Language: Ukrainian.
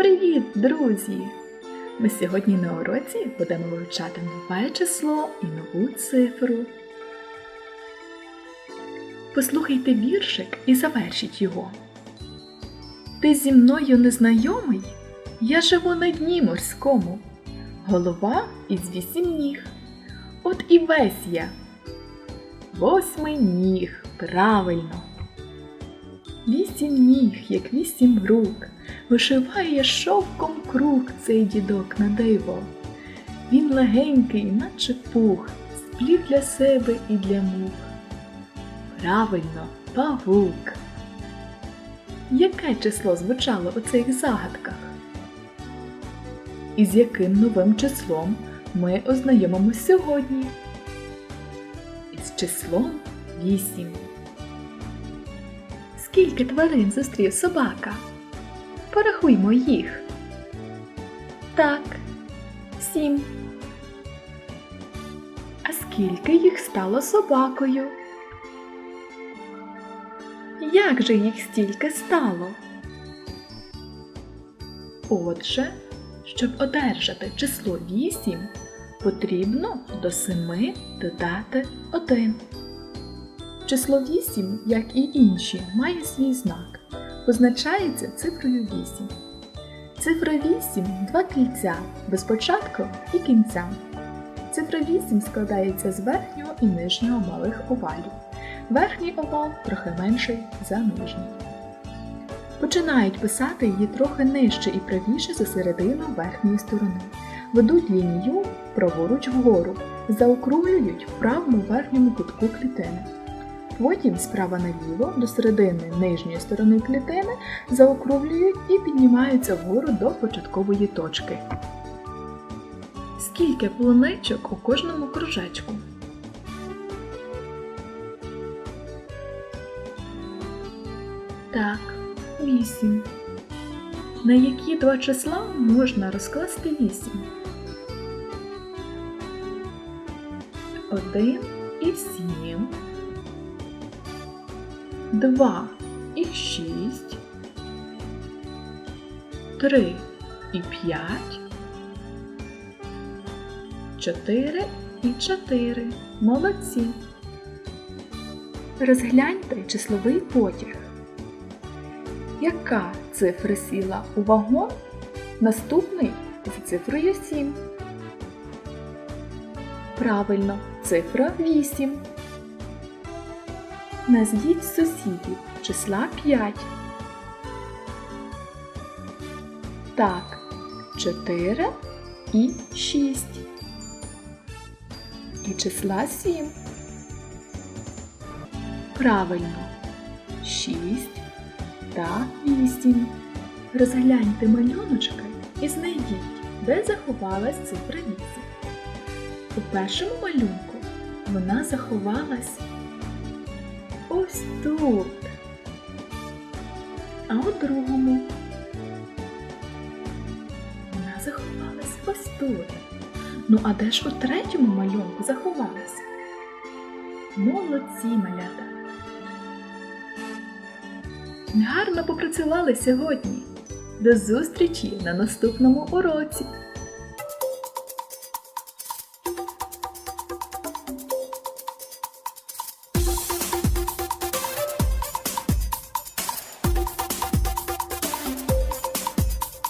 Привіт, друзі! Ми сьогодні на уроці будемо вивчати нове число і нову цифру. Послухайте віршик і завершіть його. Ти зі мною незнайомий? Я живу на дні морському. Голова із вісім ніг. От і весь я. Восьмий ніг, правильно. Вісім ніг, як вісім рук, вишиває шовком круг цей дідок на диво. Він легенький, наче пух, сплів для себе і для мух. Правильно, павук. Яке число звучало у цих загадках? І з яким новим числом ми ознайомимось сьогодні? Із числом 8. Скільки тварин зустрів собака? Порахуймо їх. Так, сім. А скільки їх стало собакою? Як же їх стільки стало? Отже, щоб одержати число 8, потрібно до 7 додати 1. Число 8, як і інші, має свій знак. Позначається цифрою 8. Цифра 8 два кільця без початку і кінця. Цифра 8 складається з верхнього і нижнього малих овалів. Верхній овал трохи менший за нижній. Починають писати її трохи нижче і правіше за середину верхньої сторони. Ведуть лінію праворуч вгору, заокруглюють в правому верхньому кутку клітини. Потім справа наліво до середини нижньої сторони клітини заокруглюють і піднімаються вгору до початкової точки. Скільки полуничок у кожному кружечку? Так, вісім. На які два числа можна розкласти вісім? Один і сім. 2 і 6, 3 і 5, 4 і 4. Молодці. Розгляньте числовий потяг. Яка цифра сіла у вагон? Наступний за цифрою 7. Правильно, цифра 8. Назвіть сусідів числа 5. Так, 4 і 6. І числа 7. Правильно. 6 та 8. Розгляньте малюночки і знайдіть, де заховалась цифра 8. У першому малюнку вона заховалась ось тут. А у другому вона заховалась ось тут. Ну, а де ж у третьому малюнку заховалася? Молодці малята! Гарно попрацювали сьогодні. До зустрічі на наступному уроці!